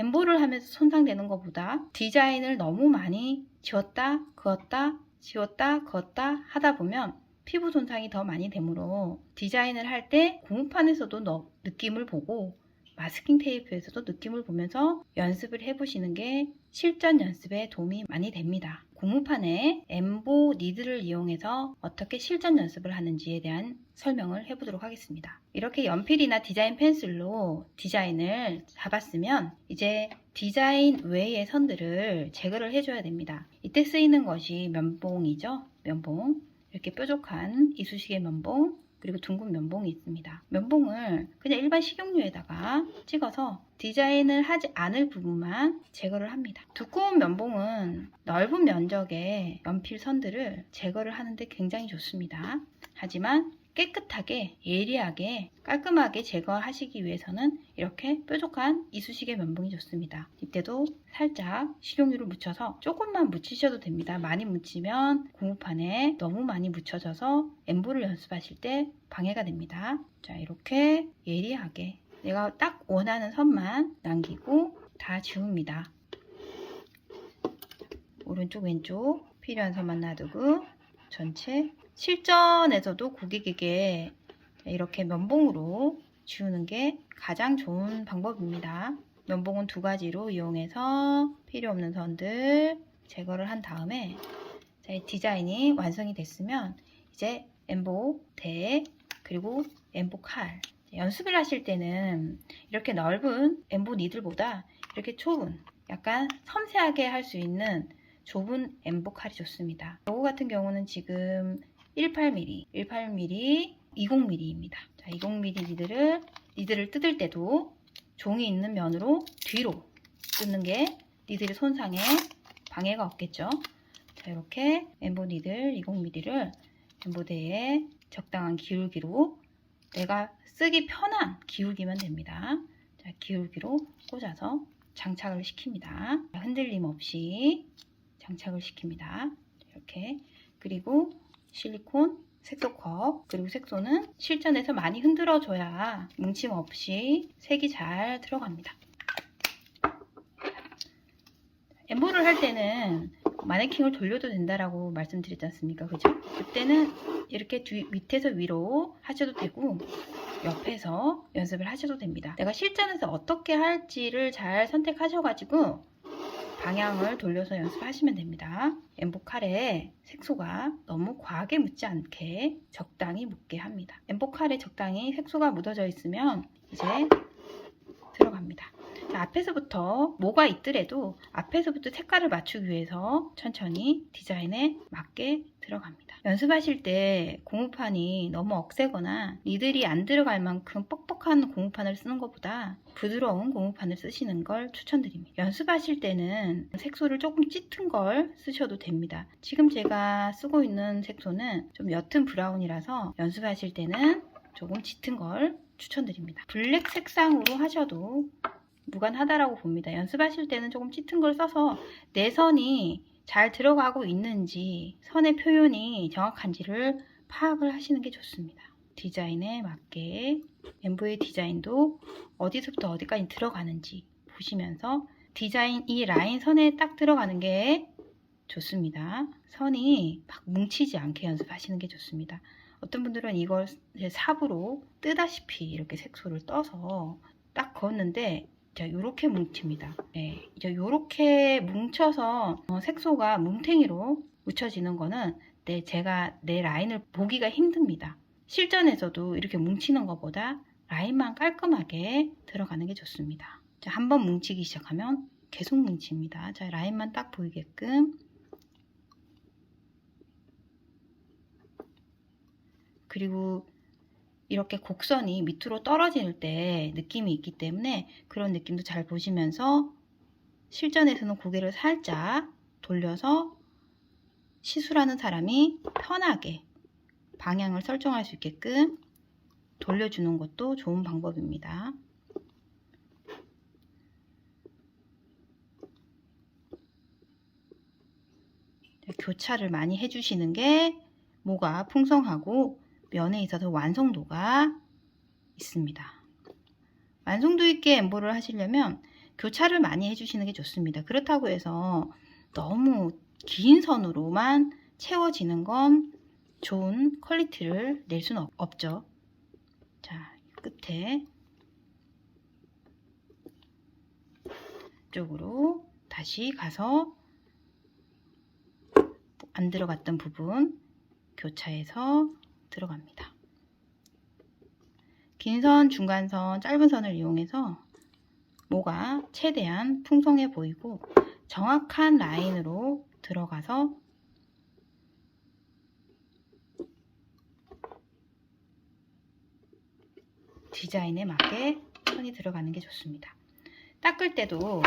엠보를 하면서 손상되는 것보다 디자인을 너무 많이 지웠다 그었다 지웠다 그었다 하다 보면 피부 손상이 더 많이 되므로 디자인을 할 때 고무판에서도 너- 느낌을 보고 마스킹 테이프에서도 느낌을 보면서 연습을 해보시는 게 실전 연습에 도움이 많이 됩니다. 고무판에 엠보 니드를 이용해서 어떻게 실전 연습을 하는지에 대한 설명을 해보도록 하겠습니다. 이렇게 연필이나 디자인 펜슬로 디자인을 잡았으면 이제 디자인 외의 선들을 제거를 해줘야 됩니다. 이때 쓰이는 것이 면봉이죠. 면봉. 이렇게 뾰족한 이쑤시개 면봉 그리고 둥근 면봉이 있습니다. 면봉을 그냥 일반 식용유에다가 찍어서 디자인을 하지 않을 부분만 제거를 합니다. 두꺼운 면봉은 넓은 면적의 연필 선들을 제거를 하는데 굉장히 좋습니다. 하지만 깨끗하게 예리하게 깔끔하게 제거하시기 위해서는 이렇게 뾰족한 이쑤시개 면봉이 좋습니다. 이때도 살짝 식용유를 묻혀서 조금만 묻히셔도 됩니다. 많이 묻히면 고무판에 너무 많이 묻혀져서 엠보를 연습하실 때 방해가 됩니다. 자 이렇게 예리하게 내가 딱 원하는 선만 남기고 다 지웁니다. 오른쪽 왼쪽 필요한 선만 놔두고 전체 실전에서도 고객에게 이렇게 면봉으로 지우는 게 가장 좋은 방법입니다. 면봉은 두 가지로 이용해서 필요 없는 선들 제거를 한 다음에 디자인이 완성이 됐으면 이제 엠보 대 그리고 엠보 칼 연습을 하실 때는 이렇게 넓은 엠보 니들보다 이렇게 좁은 약간 섬세하게 할 수 있는 좁은 엠보 칼이 좋습니다. 요거 같은 경우는 지금 18mm, 18mm, 20mm입니다. 자, 20mm 니들을 니들을 뜯을 때도 종이 있는 면으로 뒤로 뜯는 게 니들의 손상에 방해가 없겠죠. 자, 이렇게 엠보 니들 20mm를 엠보대에 적당한 기울기로 내가 쓰기 편한 기울기면 됩니다. 자, 기울기로 꽂아서 장착을 시킵니다. 흔들림 없이 장착을 시킵니다. 이렇게 그리고 실리콘 색소컵 그리고 색소는 실전에서 많이 흔들어 줘야 뭉침 없이 색이 잘 들어갑니다. 엠보를 할 때는 마네킹을 돌려도 된다라고 말씀드렸지 않습니까? 그죠? 그때는 이렇게 뒤, 밑에서 위로 하셔도 되고 옆에서 연습을 하셔도 됩니다. 내가 실전에서 어떻게 할지를 잘 선택하셔가지고 방향을 돌려서 연습하시면 됩니다. 엠보 칼에 색소가 너무 과하게 묻지 않게 적당히 묻게 합니다. 엠보 칼에 적당히 색소가 묻어져 있으면 이제 들어갑니다. 자, 앞에서부터 뭐가 있더라도 앞에서부터 색깔을 맞추기 위해서 천천히 디자인에 맞게 들어갑니다. 연습하실 때 고무판이 너무 억세거나 니들이 안 들어갈 만큼 뻑뻑한 고무판을 쓰는 것보다 부드러운 고무판을 쓰시는 걸 추천드립니다. 연습하실 때는 색소를 조금 짙은 걸 쓰셔도 됩니다. 지금 제가 쓰고 있는 색소는 좀 옅은 브라운이라서 연습하실 때는 조금 짙은 걸 추천드립니다. 블랙 색상으로 하셔도 무관하다라고 봅니다. 연습하실 때는 조금 짙은 걸 써서 내 선이 잘 들어가고 있는지 선의 표현이 정확한지를 파악을 하시는 게 좋습니다. 디자인에 맞게 엠보의 디자인도 어디서부터 어디까지 들어가는지 보시면서 디자인 이 라인 선에 딱 들어가는 게 좋습니다. 선이 막 뭉치지 않게 연습하시는 게 좋습니다. 어떤 분들은 이걸 삽으로 뜨다시피 이렇게 색소를 떠서 딱 그었는데 자, 요렇게 뭉칩니다. 네, 이제 요렇게 뭉쳐서 어, 색소가 뭉탱이로 묻혀지는 거는 내 제가 내 라인을 보기가 힘듭니다. 실전에서도 이렇게 뭉치는 것보다 라인만 깔끔하게 들어가는 게 좋습니다. 자, 한번 뭉치기 시작하면 계속 뭉칩니다. 자, 라인만 딱 보이게끔 그리고 이렇게 곡선이 밑으로 떨어질 때 느낌이 있기 때문에 그런 느낌도 잘 보시면서 실전에서는 고개를 살짝 돌려서 시술하는 사람이 편하게 방향을 설정할 수 있게끔 돌려주는 것도 좋은 방법입니다. 교차를 많이 해주시는 게 모가 풍성하고 면에 있어서 완성도가 있습니다. 완성도 있게 엠보를 하시려면 교차를 많이 해주시는 게 좋습니다. 그렇다고 해서 너무 긴 선으로만 채워지는 건 좋은 퀄리티를 낼 수는 없- 없죠. 자, 끝에 쪽으로 다시 가서 안 들어갔던 부분 교차해서 들어갑니다. 긴 선, 중간선, 짧은 선을 이용해서 모가 최대한 풍성해 보이고 정확한 라인으로 들어가서 디자인에 맞게 선이 들어가는 게 좋습니다. 닦을 때도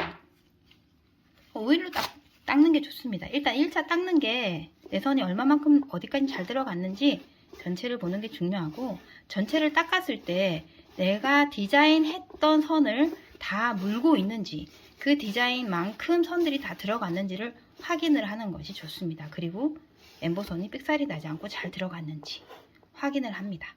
오일로 닦, 닦는 게 좋습니다. 일단 1차 닦는 게 내 선이 얼마만큼 어디까지 잘 들어갔는지 전체를 보는 게 중요하고 전체를 닦았을 때 내가 디자인했던 선을 다 물고 있는지 그 디자인만큼 선들이 다 들어갔는지를 확인을 하는 것이 좋습니다. 그리고 엠보선이 삑살이 나지 않고 잘 들어갔는지 확인을 합니다.